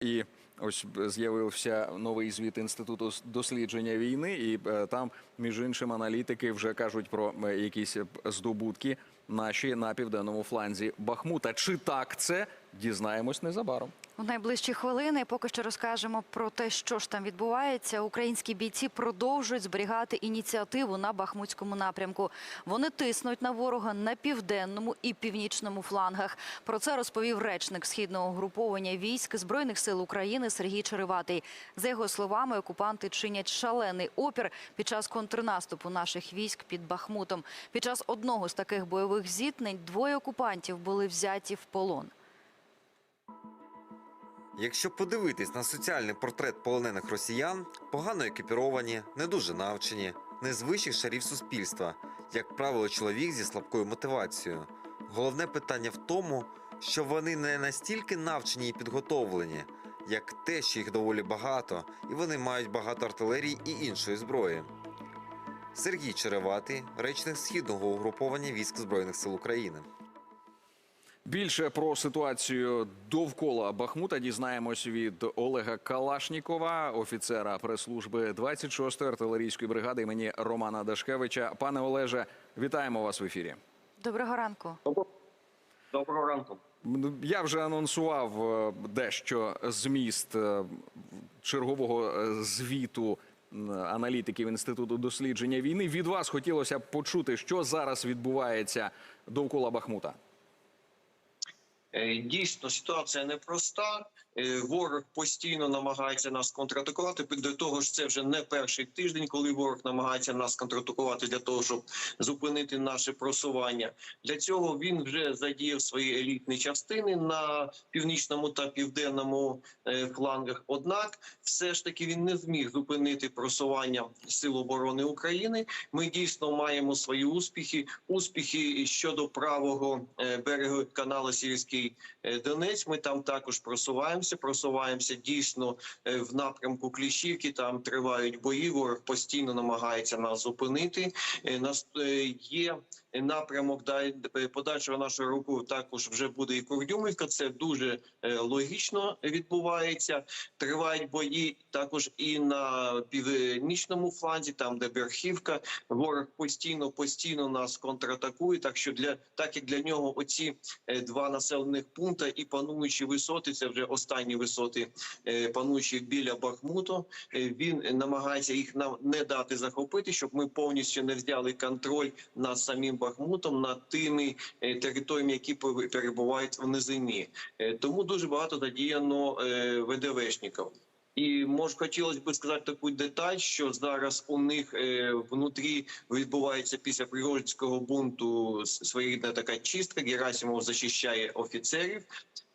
І ось з'явився новий звіт інституту дослідження війни, і е, там, між іншим, аналітики вже кажуть про е, якісь е, здобутки наші на південному фланзі Бахмута. Чи так це дізнаємось незабаром? У найближчі хвилини поки що розкажемо про те, що ж там відбувається. Українські бійці продовжують зберігати ініціативу на Бахмутському напрямку. Вони тиснуть на ворога на південному і північному флангах. Про це розповів речник східного груповання військ збройних сил України Сергій Череватий. За його словами, окупанти чинять шалений опір під час контрнаступу наших військ під Бахмутом. Під час одного з таких бойових зіткнень двоє окупантів були взяті в полон. Якщо подивитись на соціальний портрет полонених росіян, погано екіпіровані, не дуже навчені, не з вищих шарів суспільства, як правило, чоловік зі слабкою мотивацією. Головне питання в тому, що вони не настільки навчені і підготовлені, як те, що їх доволі багато, і вони мають багато артилерії і іншої зброї. Сергій Череватий, речник східного угруповання військ Збройних сил України. Більше про ситуацію довкола Бахмута дізнаємось від Олега Калашнікова, офіцера прес-служби 26-ї артилерійської бригади імені Романа Дашкевича. Пане Олеже, вітаємо вас в ефірі. Доброго ранку. Доброго ранку. Я вже анонсував е, дещо зміст е, чергового е, звіту аналітиків інституту дослідження війни. Від вас хотілося б почути, що зараз відбувається довкола Бахмута. Е, Дійсно, ситуація непроста. Е, Ворог постійно намагається нас контратакувати. До того ж, це вже не перший тиждень, коли ворог намагається нас контратакувати для того, щоб зупинити наше просування. Для цього він вже задіяв свої елітні частини на північному та південному е, флангах. Однак, все ж таки він не зміг зупинити просування Сил оборони України. Ми дійсно маємо свої успіхи. Успіхи щодо правого е, берегу каналу Сільський е, Донець. Ми там також просуваємося. Просуваємося дійсно е, в напрямку Кліщівки. Там тривають бої. Ворог постійно намагається нас зупинити. Е, Нас е, є напрямок да, подальшого нашого руху також вже буде і Курдюмівка. Це дуже е, логічно відбувається. Тривають бої також і на північному фланзі, там де Берхівка. Ворог постійно постійно нас контратакує. Так що для так як для нього оці е, два населених пункти і пануючі висоти, це вже останні висоти е, пануючі біля Бахмуту. Він намагається їх нам не дати захопити, щоб ми повністю не взяли контроль над самим Бахмутом, над тими е, територіями, які пер- перебувають в низині. Е, Тому дуже багато задіяно е, ВДВшників. І може хотілося б сказати таку деталь, що зараз у них е, внутрі відбувається після Пригожицького бунту своєрідна така чистка. Герасимов захищає офіцерів.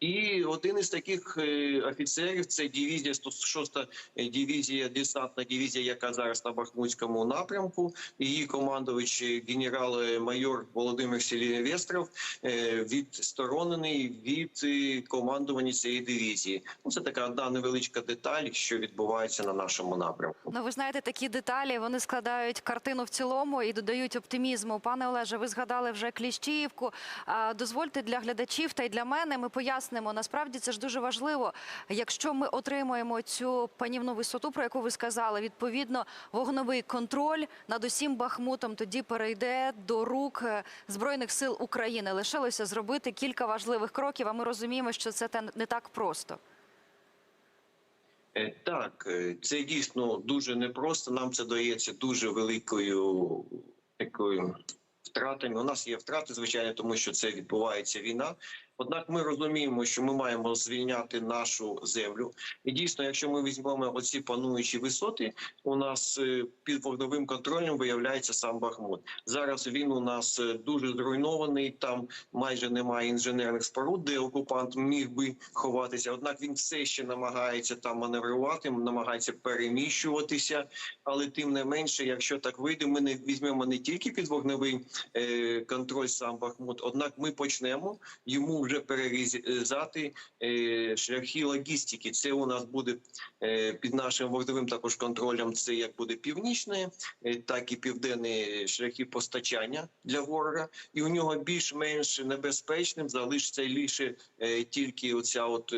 І один із таких е, офіцерів це дивізія 106-та дивізія, десантна дивізія, яка зараз на Бахмутському напрямку. Її командувач е, генерал-майор Володимир Сілівестров е, відсторонений від е, командування цієї дивізії. Ну це така одна невеличка деталь, що відбувається на нашому напрямку. Ну, ви знаєте, такі деталі вони складають картину в цілому і додають оптимізму. Пане Олеже, ви згадали вже Кліщіївку. Дозвольте для глядачів та й для мене. Ми пояснимо. Насправді це ж дуже важливо. Якщо ми отримаємо цю панівну висоту, про яку ви сказали, відповідно вогновий контроль над усім Бахмутом тоді перейде до рук е, збройних сил України. Лишилося зробити кілька важливих кроків. А ми розуміємо, що це не так просто. Е, Так, е, це дійсно дуже непросто. Нам це дається дуже великою такою втратами. У нас є втрати, звичайно, тому що це відбувається війна. Однак ми розуміємо, що ми маємо звільняти нашу землю. І дійсно, якщо ми візьмемо оці пануючі висоти, у нас е, під вогновим контролем виявляється сам Бахмут. Зараз він у нас е, дуже зруйнований. Там майже немає інженерних споруд, де окупант міг би ховатися. Однак він все ще намагається там маневрувати, намагається переміщуватися. Але тим не менше, якщо так вийде, ми не візьмемо не тільки під вогневий е, контроль сам Бахмут. Однак ми почнемо йому вже перерізати е, шляхи логістики. Це у нас буде е, під нашим вогневим також контролем. Це як буде північне, е, так і південні шляхи постачання для ворога, і у нього більш-менш небезпечним залишиться лише е, тільки оця от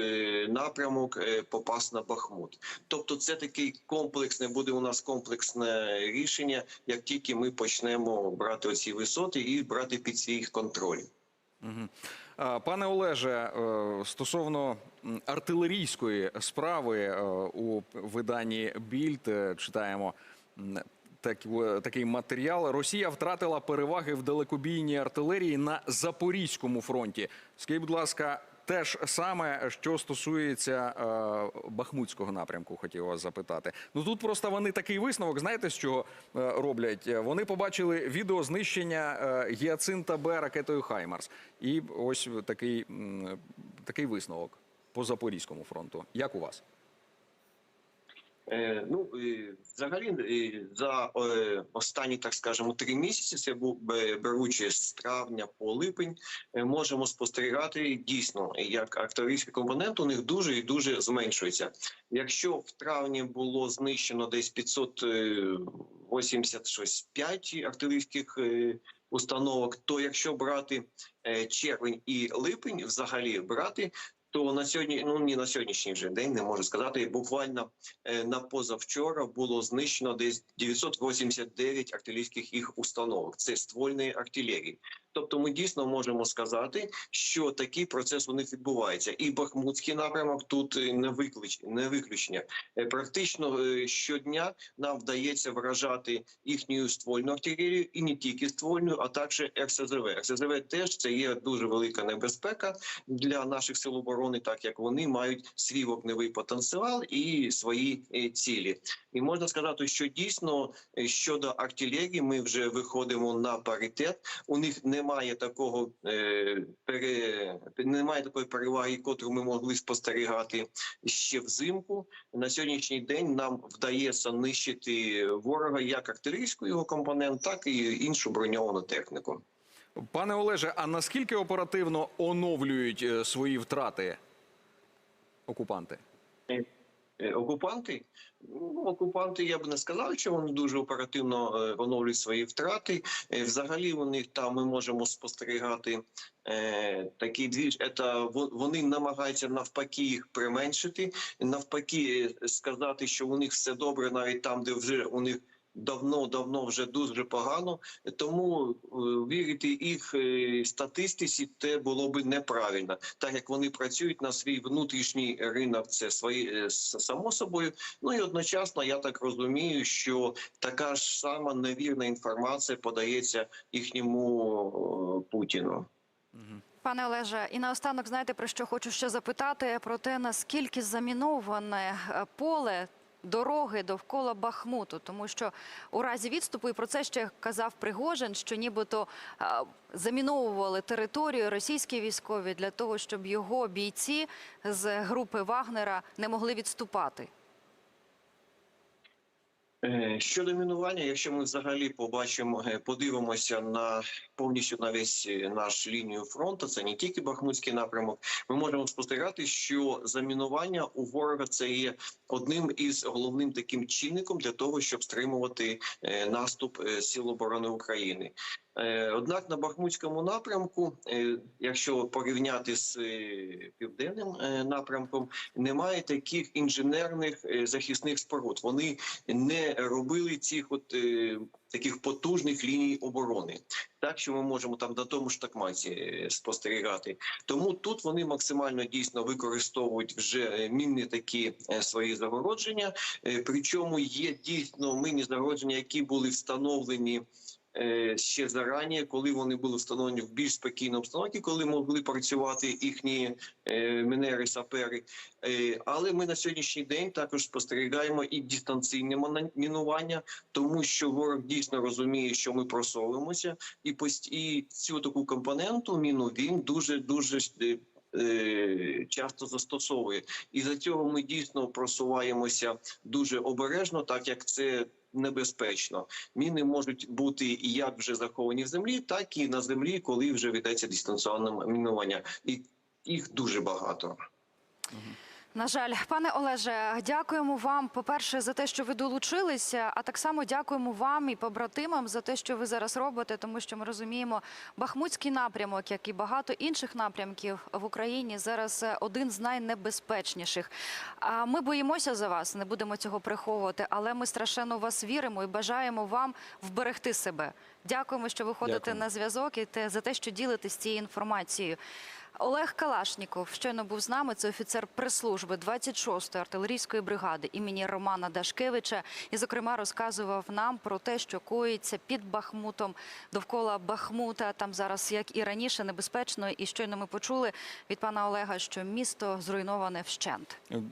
напрямок попас на Бахмут. Тобто, це такий комплексне буде у нас комплексне рішення, як тільки ми почнемо брати оці висоти і брати під свій контроль. Мгм. А, Пане Олеже, е, стосовно артилерійської справи е, у виданні Більд е, читаємо так- такий матеріал. Росія втратила переваги в далекобійній артилерії на Запорізькому фронті. Скажіть, будь ласка, те ж саме, що стосується е, Бахмутського напрямку, хотів вас запитати. Ну тут просто вони такий висновок, знаєте, чого е, роблять? Вони побачили відео знищення е, гіацинта Б ракетою Хаймарс. І ось такий, м, такий висновок по Запорізькому фронту. Як у вас? Е, ну взагалі е, за е, останні, так скажемо, три місяці, це беручи з травня по липень, можемо спостерігати дійсно, як артилерійський компонент у них дуже і дуже зменшується. Якщо в травні було знищено десь 585 артилерійських е, установок, то якщо брати червень і липень, взагалі брати. То на сьогодні, ну ні на сьогоднішній вже день не можу сказати. Буквально е, на позавчора було знищено десь 989 артилерійських їх установок. Це ствольної артилерії. Тобто, ми дійсно можемо сказати, що такий процес у них відбувається, і Бахмутський напрямок тут е, не виключ, не виключення. Е, Практично щодня нам вдається вражати їхню ствольну артилерію, і не тільки ствольну, а також РСЗВ. РСЗВ теж це є дуже велика небезпека для наших сил оборони, так як вони мають свій вогневий потенціал і свої е, цілі. І можна сказати, що дійсно е, щодо артилерії, ми вже виходимо на паритет. У них немає такого е, пере, немає такої переваги, котру ми могли спостерігати ще взимку. На сьогоднішній день нам вдається нищити ворога як артилерійську його компонент, так і іншу броньовану техніку. Пане Олеже, а наскільки оперативно оновлюють е, свої втрати окупанти? Е, Окупанти, ну окупанти, я б не сказав, що вони дуже оперативно е, оновлюють свої втрати. Е, Взагалі, них там ми можемо спостерігати е, такий двіж. Вони намагаються навпаки їх применшити, навпаки, е, сказати, що у них все добре, навіть там, де вже у них. Давно, давно вже дуже погано, тому е, вірити їх е, статистиці те було би неправильно, так як вони працюють на свій внутрішній ринок, це свої е, само собою. Ну і одночасно я так розумію, що така ж сама невірна інформація подається їхньому Путіну. Пане Олеже, і наостанок знаєте про що хочу ще запитати про те, наскільки заміноване поле. Дороги довкола Бахмуту, тому що у разі відступу, і про це ще казав Пригожин, що нібито заміновували територію російські військові для того, щоб його бійці з групи Вагнера не могли відступати. Е, Щодо мінування, якщо ми взагалі побачимо, е, подивимося на повністю на весь е, наш лінію фронту, це не тільки Бахмутський напрямок. Ми можемо спостерігати, що замінування у ворога це є одним із головним таким чинником для того, щоб стримувати е, наступ е, сил оборони України. Однак на Бахмутському напрямку, якщо порівняти з південним напрямком, немає таких інженерних захисних споруд. Вони не робили цих от таких потужних ліній оборони, так що ми можемо там на тому ж такмаці е, спостерігати. Тому тут вони максимально дійсно використовують вже е, мінні такі е, свої загородження. Причому є дійсно мінні загородження, які були встановлені. Е, Ще зарані, коли вони були встановлені в більш спокійному обстановці, коли могли працювати їхні е, мінери, сапери. Е, Але ми на сьогоднішній день також спостерігаємо і дистанційне мінування, тому що ворог дійсно розуміє, що ми просовуємося, і і цю таку компоненту міну він дуже дуже часто застосовує. І за цього ми дійсно просуваємося дуже обережно, так як це. Небезпечно міни можуть бути як вже заховані в землі, так і на землі, коли вже ведеться дистанціонне мінування. І їх дуже багато. На жаль, пане Олеже, дякуємо вам, по-перше, за те, що ви долучилися, а так само дякуємо вам і побратимам за те, що ви зараз робите, тому що ми розуміємо, Бахмутський напрямок, як і багато інших напрямків в Україні, зараз е, один з найнебезпечніших. Ми боїмося за вас, не будемо цього приховувати, але ми страшенно в вас віримо і бажаємо вам вберегти себе. Дякуємо, що ви ходите на зв'язок і за те, що ділитесь цією інформацією. Олег Калашніков щойно був з нами. Це офіцер прес-служби 26-ї артилерійської бригади імені Романа Дашкевича. І, зокрема, розказував нам про те, що коїться під Бахмутом довкола Бахмута. Там зараз, як і раніше, небезпечно. І щойно ми почули від пана Олега, що місто зруйноване вщент.